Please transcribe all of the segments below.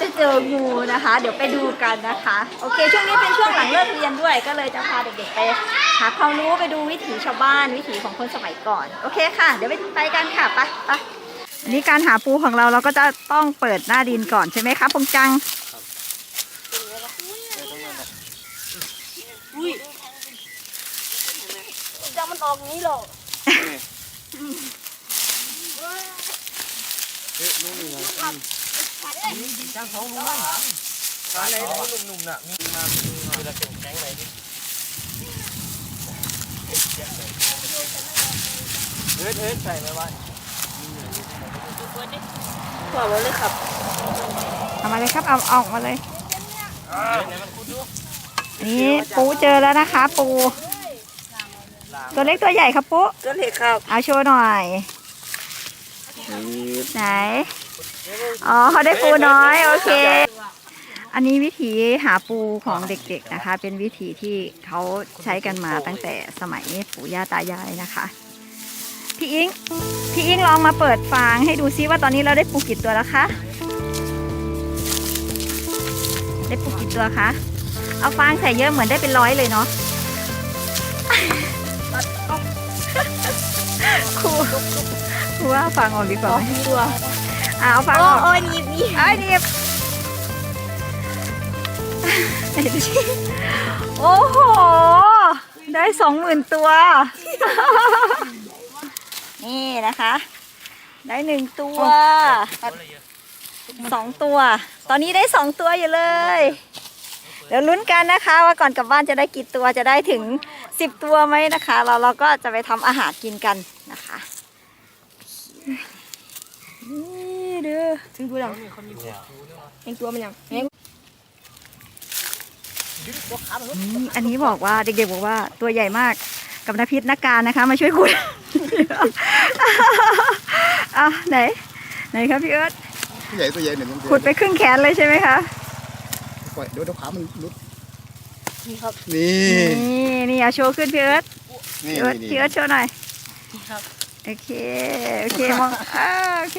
จะเจองูนะคะ เดี๋ยวไปดูกันนะคะ โอเค ช่วงนี้เป็นช่วงหลังเลิกเรียนด้วย ก็เลยจะพาเด็กๆไปหาความรู้ไปดูวิถีชาวบ้านวิถีของคนสมัยก่อน โอเคค่ะ เดี๋ยวไปไปกันค่ะไปไปอันนี้การหาปูของเราเราก็จะต้องเปิดหน้าดินก่อนใช่ไหมคะพงจังจะมันออกนี้หรออะไรหนุ่มๆน่ะมีมามีเวลาเป็นแก๊งไหนดิเฮ้ยเฮ้ยใส่ไหมวะขวาเลยครับเอามาเลยครับ เอาเอาออกมาเลยอันนี้ปูเจอแล้วนะคะ ปู ตัวเล็กตัวใหญ่ครับปูก็เลยครับ เอาโชว์หน่อย ไหน อ๋อเขาได้ปูน้อย โอเค อันนี้วิธีหาปูของเด็กๆนะคะ เป็นวิธีที่เขาใช้กันมาตั้งแต่สมัยปู่ย่าตายายนะคะ พี่อิงพี่อิงลองมาเปิดฟางให้ดูซิว่าตอนนี้เราได้ปูกี่ตัวแล้วคะได้ปูกี่ตัวคะเอาฟางใส่เยอะเหมือนได้เป็นร้อยเลยเนาะครูครูว่าเอาฟางออกดีกว่าไหมตัว อะเอาฟางโอ้ออกโอ้ยนี่นี่ไอ้ยนี่ไหนดูสิโอ้โห ได้สองหมื่นตัว นี่นะคะ ได้หนึ่งตัวสองตัว ตอนนี้ได้สองตัวอยู่เลย เดี๋ยวลุ้นกันนะคะ ว่าก่อนกลับบ้านจะได้กี่ตัวจะได้ถึงสิบตัวไหมนะคะเราเราก็จะไปทำอาหารกินกันนะคะนี่ เด้อถึงตัวยังเองตัวมันยังเองอืมอันนี้บอกว่าเด็กๆบอกว่าตัวใหญ่มากกับนพิษนักการนะคะ มาช่วยขุดอะไหน ไหนครับพี่เอิร์ธตัวใหญ่ตัวใหญ่เนี่ยมันขุดไปครึ่งแขนเลยใช่ไหมคะปล่อยเดี๋ยวเดี๋ยวขามันรุดนี่ครับนี่นี่นี่เอาโชว์ขึ้นพี่เอิร์ธนี่พี่เอิร์ธนี่พี่เอิร์ธโชว์หน่อยนี่ครับโอเค โอเคมองอ่าโอเค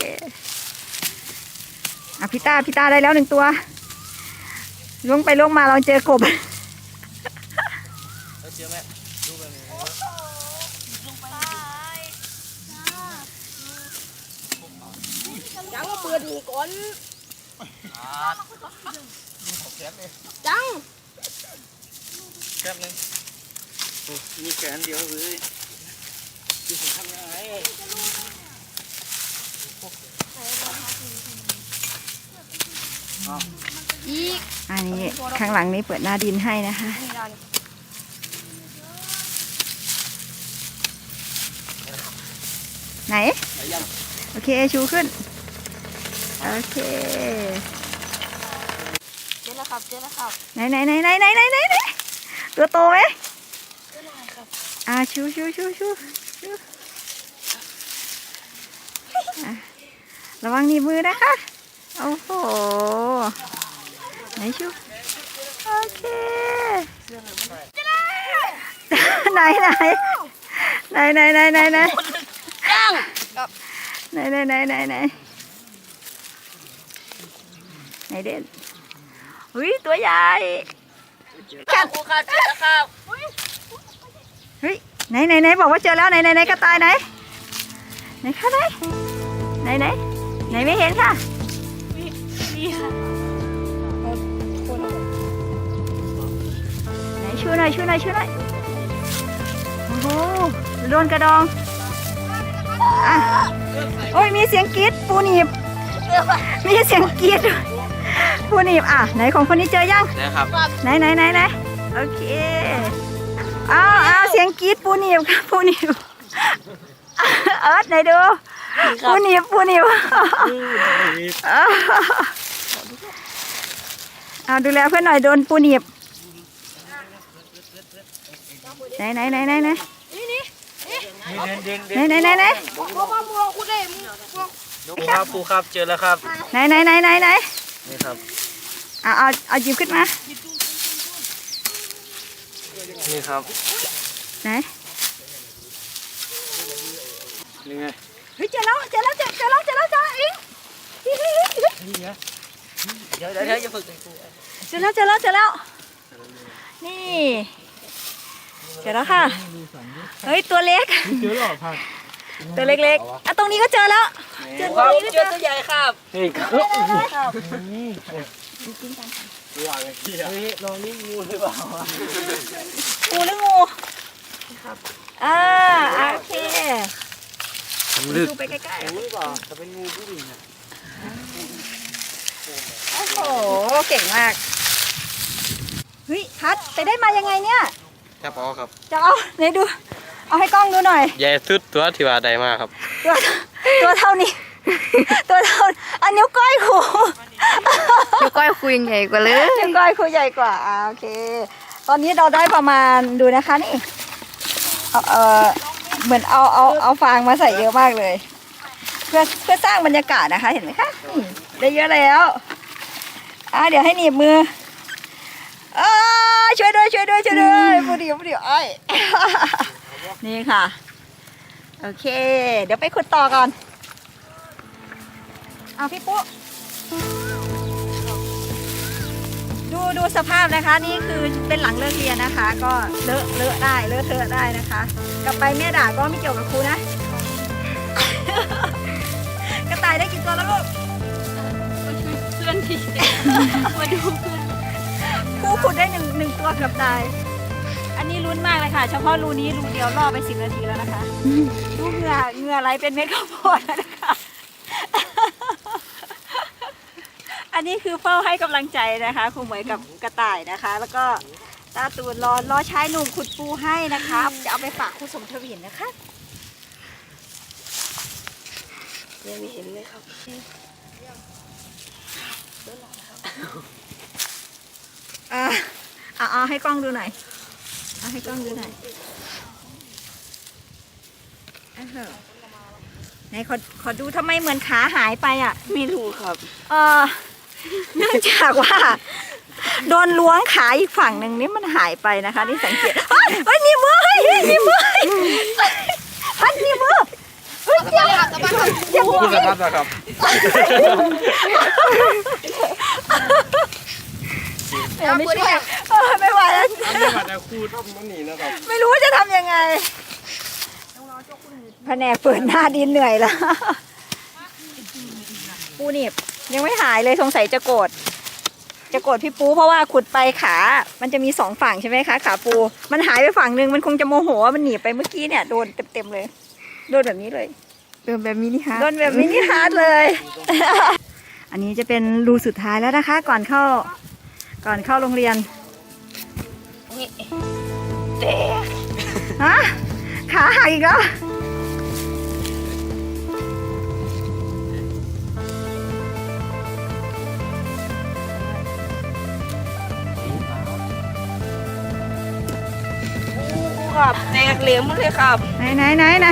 อะพี่ต้าพี่ต้าได้แล้วหนึ่งตัวลงไปลงมาเราเจอกบจังมาเปิดนี่ก่อนจังแป๊บนึงมีแขนเดียวเลยดูผมทำยังไง อีกอันนี้ข้างหลังนี้เปิดหน้าดินให้นะคะนี่ดันไหน โอเคชูขึ้น โอเคเจอแล้วครับเจอแล้วครับไหนไหนไหนไหนไหนไหนไหนไหนตัวโตไหมอ่าชูชูชูชูชูอะระวังหนีบมือนะคะ โอ้โห ไหนชูโอเค ไหนไหนไหนไหนไหนไหนไหนจังไหนไหนไหนไหนไหนไหนเด่นอุ้ยตัวใหญ่ครับครูครับเจอแล้วครับเฮ้ยไหนไหนไหนบอกว่าเจอแล้วไหนไหนไหนกระต่ายไหนไหนคะไหนไหนไหนไหนไม่เห็นค่ะ ค่ะไหนช่วยหน่อยช่วยหน่อยช่วยหน่อยโอ้โหโดนกระดองอะโอ้ยมีเสียงกรี๊ดปูหนีบเจอป่ะมีเสียงกรี๊ดด้วยปูหนีบอะไหนของคนนี้เจอยังนะครับไหนไหนไหนไหนโอเคอ้าวอ้าวเสียงกรี๊ดปูหนีบค่ะปูหนีบเอิร์ธไหนดูปูหนีบปูหนีบ เอาดูแลเพื่อนหน่อยโดนปูหนีบไหนไหนไหนไหนไหนนี่นี่เดินเดินไหนไหนไหนไหนบอกบอกบอกบอกคุณได้มึงบอกปูครับปูครับเจอแล้วครับ ไหนไหนไหนไหนไหนนี่ครับเอาเอาเอาหยิบขึ้นมา นี่ครับ ไหนยังไงเฮ้ยเจอแล้วเจอแล้วเจอเจอแล้วเจอแล้วเจอแล้วอิงอิงอิงอิงอิงนี่ไงเดี๋ยวเดี๋ยวเดี๋ยวอย่าฝึกกูเจอแล้วเจอแล้วเจอแล้ว นี่ เจอแล้วค่ะ เฮ้ยตัวเล็กเจอหรอพักตัวเล็กๆอะตรงนี้ก็เจอแล้ว เจอคตัวรับนี้ก็เจเจออตัวใหญ่ครับเฮ้ยครับครับวางไอ้เหี้ยเฮ้ยลองนี่งูหรือเปล่างูหรืองูอ่าโอเคลึกดูไปใกล้งูหรือเปล่าจะเป็นงูผู้หญิงอะๆ โอ้โห เก่งมาก เฮ้ยพัดไปได้มายังไงเนี่ยครับอ๋อครับจะเอาไหนดู เอาให้กล้องดูหน่อย ใหญ่สุดตัวที่ว่าใดมากครับ ตัวตัวเท่านี้ ตัวเท่าอันนิ้วก้อยครูนิ้วก้อยคุยใหญ่กว่าเลยนิ้วก้อยครูใหญ่กว่าอ่าโอเค ตอนนี้เราได้ประมาณดูนะคะนี่เอาเออเหมือนเอาเอาเอาฟางมาใส่เยอะมากเลย เพื่อเพื่อสร้างบรรยากาศนะคะ เห็นไหมคะนี่ ได้เยอะแล้วอ่าเดี๋ยวให้หนีบมือเอ้ยช่วยด้วยช่วยด้วยช่วยด้วยพูดเดียวพูดเดีไอ้ยนี่ค่ะ โอเค เดี๋ยวไปขุดต่อก่อน เอาพี่ปุ๊ดูดูสภาพนะคะ นี่คือเป็นหลังเลิกเรียนนะคะ ก็เลอะเลอะได้เลอะเทอะได้นะคะ กลับไปแม่ด่าก็ไม่เกี่ยวกับครูนะกระต่ายได้กี่ตัวแล้วลูก อนที่มาดูเพื่อนครูขุดได้หนึ่งหนึ่งตัวเกือบตาย อันนี้ลุ้นมากเลยค่ะ เฉพาะรูนี้รูเดียวล่อไปสิบนาทีแล้วนะคะดูเหงื่อเหงื่อไหลเป็นเม็ดข้าวโพดแล้วนะคะ อันนี้คือเฝ้าให้กำลังใจนะคะครูเหมยกับกระต่ายนะคะ แล้วก็ตาตูนรอรอชายหนุ่มขุดปูให้นะคะ จะเอาไปฝากครูสมทวินนะคะยังไม่เห็นเลยครับ อ่าเอาเอาให้กล้องดูหน่อยเอาให้กล้องดูหน่อยอ้าวเหรอไหนขอขอดูทำไมเหมือนขาหายไปอะ ไม่รู้ครับ เออเนื่องจากว่า โดนล้วงขาอีกฝั่งหนึ่งนี่มันหายไปนะคะ นี่สังเกตเฮ้ยเฮ้ยหนี่มือเฮ้ยเฮ้ยหนี่มือเฮ้ยพัดหนี่มือ เฮ้ยเจ็บเจ็บหัวคุณสภาพนะครับเดี๋ยวไม่ช่วยไม่ไหวแล้วไม่ว่าจะคูทำมันนี่นะครับ ไม่รู้ว่าจะทำยังไงแผนกเปิดหน้าดินเหนื่อยแล้วปูนี่ยังไม่หายเลยสงสัยจะโกรธจะโกรธพี่ปูเพราะว่าขุดไปขา มันจะมีสองฝั่งใช่ไหมคะขาปู มันหายไปฝั่งหนึ่งมันคงจะโมโหว่ามันหนีไปเมื่อกี้เนี่ยโดนเต็มๆเลย โดนแบบนี้เลย เดินแบบมินิฮาร์โดนแบบมินิฮาร์ดเลย อันนี้จะเป็นรูสุดท้ายแล้วนะคะ ก่อนเข้า ก่อนเข้าโรงเรียนฮะขาหักอีกแล้วครับแตกเหลวหมดเลยครับ ไหนไหนไหนไหน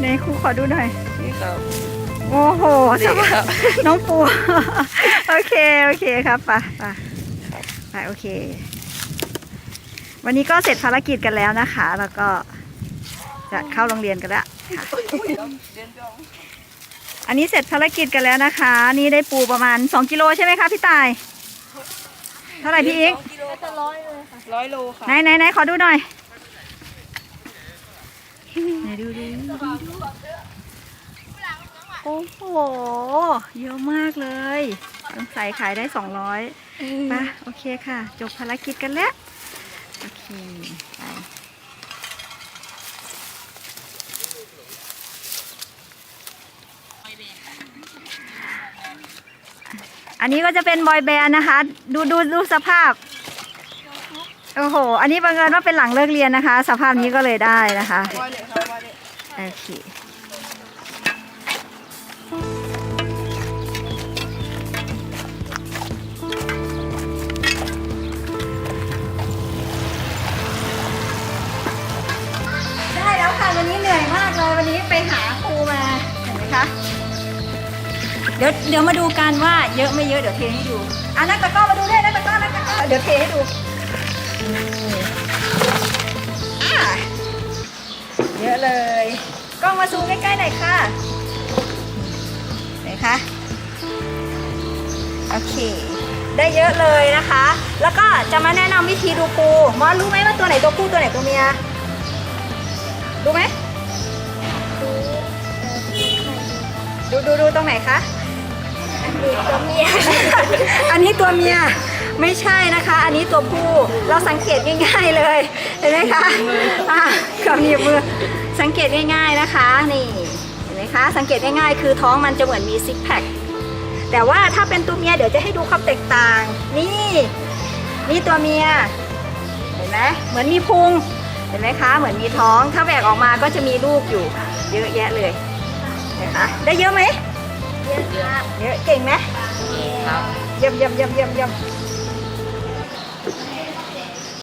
ไหนครูขอดูหน่อย นี่ครับ โอ้โหสนี่ภาครัพบน้องปู โอเค โอเคครับไปไปไปโอเค วันนี้ก็เสร็จภารกิจกันแล้วนะคะ แล้วก็จะเข้าโรงเรียนกันแล้วค่ะอันนี้เสร็จภารกิจกันแล้วนะคะ นี่ได้ปูประมาณ 2 กิโลใช่ไหมคะพี่ตาย เท่าไหร่พี่อิงร้อยโลค่ะ ไหนไหนไหนขอดูหน่อย ไหนดูดูโอ้โห เยอะมากเลยต้องใส่ขายได้สองร้อยปะโอเคค่ะ จบภารกิจกันแล้ว โอเค ไปอันนี้ก็จะเป็นบอยแบนด์นะคะ ดูดูดูสภาพ โอ้โห อันนี้บังเอิญว่าเป็นหลังเลิกเรียนนะคะ สภาพนี้ก็เลยได้นะคะโอเคได้แล้วค่ะวันนี้เหนื่อยมากเลยวันนี้ไปหาครูมาเห็นไหมคะเดี๋ยวเดี๋ยวมาดูกันว่าเยอะไม่เยอะเดี๋ยวเทให้ดูอะนักตะก้อมาดูด้วยนักตะก้อนักตะก้อเดี๋ยวเทให้ดู เยอะเลย กล้องมาซูมใกล้ๆหน่อยค่ะไหนคะโอเค ได้เยอะเลยนะคะ แล้วก็จะมาแนะนำวิธีดูปูมอสรู้ไหมว่าตัวไหนตัวผู้ตัวไหนตัวเมียรู้ไหมดูดูดูตรงไหนคะตัวเมีย อันนี้ตัวเมีย ไม่ใช่นะคะ อันนี้ตัวผู้เราสังเกตง่าย ๆเลยเห็นไหมคะอะกับหนีบมือสังเกตง่ายๆนะคะนี่เห็นไหมคะสังเกตง่ายๆ คือท้องมันจะเหมือนมีซิกแพคแต่ว่าถ้าเป็นตัวเมียเดี๋ยวจะให้ดูความแตกต่าง นี่นี่ตัวเมียเห็นไหมเหมือนมีพุงเห็นไหมคะ เหมือนมีท้องถ้าแบกออกมาก็จะมีลูกอยู่ เยอะแยะเลยเห็นไหมคะได้เยอะไหมเยอะครับเยอะเก่งไหมครับเยี่ยมเยี่ยมเยี่ยมเยี่ยมเยี่ยม